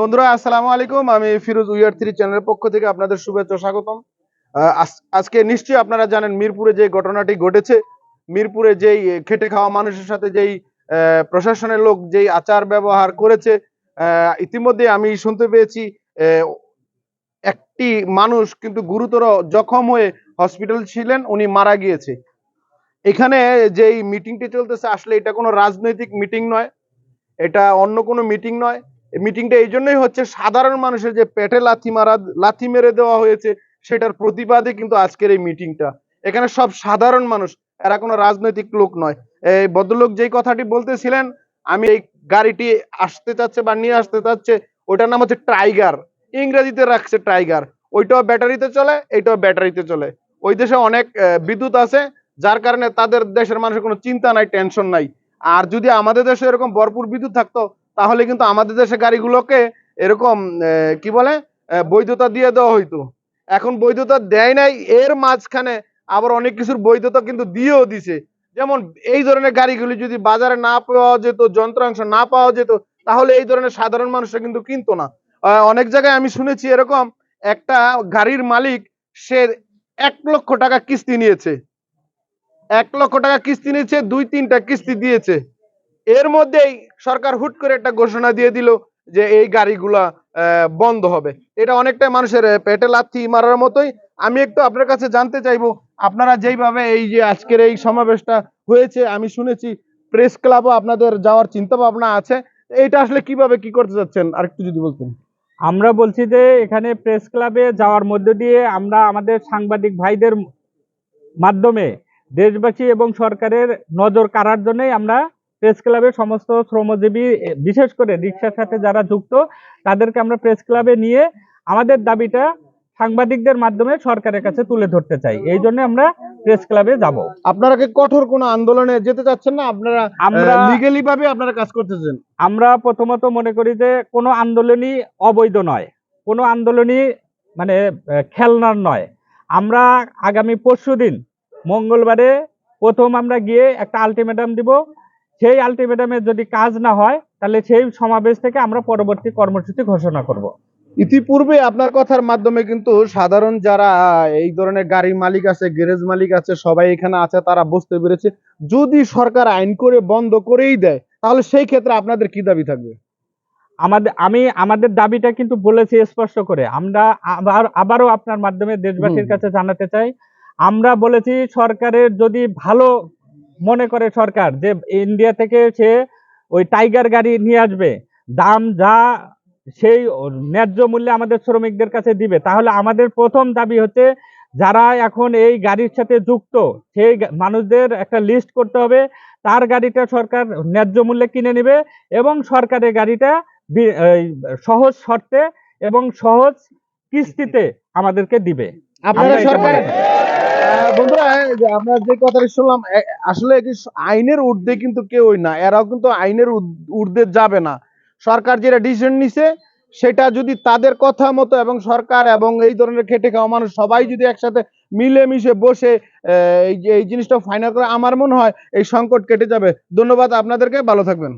বন্ধুরা, আসসালামু আলাইকুম। আমি ফিরোজ উইয়ার থ্রি চ্যানেলের পক্ষ থেকে আপনাদের শুভেচ্ছা, স্বাগতম। আজকে নিশ্চয়ই আপনারা জানেন মিরপুরে যে ঘটনাটি ঘটেছে। মিরপুরে যেই খেটে খাওয়া মানুষের সাথে যেই প্রশাসনের লোক যেই আচার ব্যবহার করেছে ইতিমধ্যে আমি শুনতে পেয়েছি একটি মানুষ কিন্তু গুরুতর জখম হয়ে হসপিটাল ছিলেন, উনি মারা গিয়েছে। এখানে যেই মিটিংটি চলতেছে, আসলে এটা কোনো রাজনৈতিক মিটিং নয়। এটা অন্য কোনো মিটিং নয়। মিটিংটা এই জন্যই হচ্ছে, সাধারণ মানুষের যে পেটে লাথি মারা, লাথি মেরে দেওয়া হয়েছে, সেটার প্রতিবাদে কিন্তু আজকের এই মিটিংটা এখানে সব সাধারণ মানুষ, এরা কোনো রাজনৈতিক লোক নয়। এই ভদ্রলোক যেই কথাটি বলতেছিলেন, আমি এই গাড়িটি আসতে চাচ্ছে বা নিয়ে আসতে চাচ্ছে, ওটার নাম হচ্ছে টাইগার ইংরেজিতে রাখছে টাইগার ওইটাও ব্যাটারিতে চলে, এইটাও ব্যাটারিতে চলে। ওই দেশে অনেক বিদ্যুৎ আছে, যার কারণে তাদের দেশের মানুষের কোনো চিন্তা নাই, টেনশন নাই। আর যদি আমাদের দেশে এরকম ভরপুর বিদ্যুৎ থাকতো তাহলে কিন্তু আমাদের দেশে গাড়িগুলোকে এরকম কি বলে বৈধতা দিয়ে দেওয়া হইতো। এখন বৈধতা দেয় নাই, এর মাঝখানে আবার অনেক কিছুর বৈধতা কিন্তু দিয়েও দিছে। যেমন এই ধরনের গাড়িগুলি যদি বাজারে না পাওয়া যেত, যন্ত্রাংশ না পাওয়া যেত, তাহলে এই ধরনের সাধারণ মানুষরা কিন্তু কিনতো না। অনেক জায়গায় আমি শুনেছি এরকম, একটা গাড়ির মালিক, সে এক লক্ষ টাকা কিস্তি নিয়েছে। এক লক্ষ টাকা কিস্তি নিয়েছে, দুই তিনটা কিস্তি দিয়েছে। এর মধ্যেই সরকার হুট করে একটা ঘোষণা দিয়ে দিল যে এই গাড়িগুলা বন্ধ হবে। এটা অনেকটা মানুষের পেটে লাথি মারার মতোই। আমি একটু আপনার কাছে জানতে চাইব, আপনারা যেইভাবে এই যে আজকের এই সমাবেশটা হয়েছে, আমি শুনেছি প্রেস ক্লাবও আপনাদের যাওয়ার চিন্তা ভাবনা আছে। এইটা আসলে কীভাবে কি করতে চাচ্ছেন আরেকটু যদি বলতেন। আমরা বলছি যে এখানে প্রেস ক্লাবে যাওয়ার মধ্য দিয়ে আমরা আমাদের সাংবাদিক ভাইদের মাধ্যমে দেশবাসী এবং সরকারের নজর কাড়ার জন্যই আমরা প্রেস ক্লাবের সমস্ত শ্রমজীবী বিশেষ করে রিক্সার সাথে যারা যুক্ত তাদেরকে আমরা প্রেস ক্লাবে নিয়ে আমাদের দাবিটা সাংবাদিকদের মাধ্যমে সরকারের কাছে তুলে ধরতে চাই। এই জন্য আমরা প্রেস ক্লাবে যাব। আপনারা কি কঠোর কোনো আন্দোলনে যেতে চাচ্ছেন না? আপনারা আমরা লিগেলি ভাবে আপনারা কাজ করতেছেন? আমরা প্রথমত মনে করি যে কোনো আন্দোলনই অবৈধ নয়। কোনো আন্দোলনই মানে খেলনার নয়। আমরা আগামী পরশুদিন মঙ্গলবারে প্রথম আমরা গিয়ে একটা আলটিমেটাম দিব। সেই আলটিমেটামের যদি কাজ না হয় তাহলে সেই সমাবেশ থেকে আমরা পরবর্তী কর্মসূচি ঘোষণা করব। ইতিপূর্বে আপনার কথার মাধ্যমে কিন্তু সাধারণ যারা এই ধরনের গাড়ি মালিক আছে গ্যারেজ মালিক আছে সবাই এখানে আছে তারা বুঝতে পেরেছে। যদি সরকার আইন করে বন্ধ করেই দেয় তাহলে সেই ক্ষেত্রে আপনাদের কি দাবি থাকবে? আমাদের আমি আমাদের দাবিটা কিন্তু বলেছি স্পষ্ট করে। আমরা আবার আবারও আপনার মাধ্যমে দেশবাসীর কাছে জানাতে চাই। আমরা বলেছি সরকারের যদি ভালো মনে করে সরকার যে ইন্ডিয়া থেকে সে ওই টাইগার গাড়ি নিয়ে আসবে। দাম যা সেই ন্যায্য মূল্যে আমাদের শ্রমিকদের কাছে দিবে। তাহলে আমাদের প্রথম দাবি হচ্ছে যারা এখন এই গাড়ির সাথে যুক্ত সেই মানুষদের একটা লিস্ট করতে হবে। তার গাড়িটা সরকার ন্যায্য মূল্যে কিনে নেবে এবং সরকারের গাড়িটা সহজ শর্তে এবং সহজ কিস্তিতে আমাদেরকে দিবে। আপনারা সরকার বন্ধুরা আমরা যে কথাটা শুনলাম আসলে আইনের ঊর্ধ্বে কিন্তু কেউই না। এরাও কিন্তু আইনের ঊর্ধ্বে যাবে না। সরকার যেটা ডিসিশন নিছে, সেটা যদি তাদের কথা মতো এবং সরকার এবং এই ধরনের খেটে খাওয়া মানুষ সবাই যদি একসাথে মিলেমিশে বসে এই জিনিসটা ফাইনাল করে, আমার মনে হয় এই সংকট কেটে যাবে। ধন্যবাদ আপনাদেরকে, ভালো থাকবেন।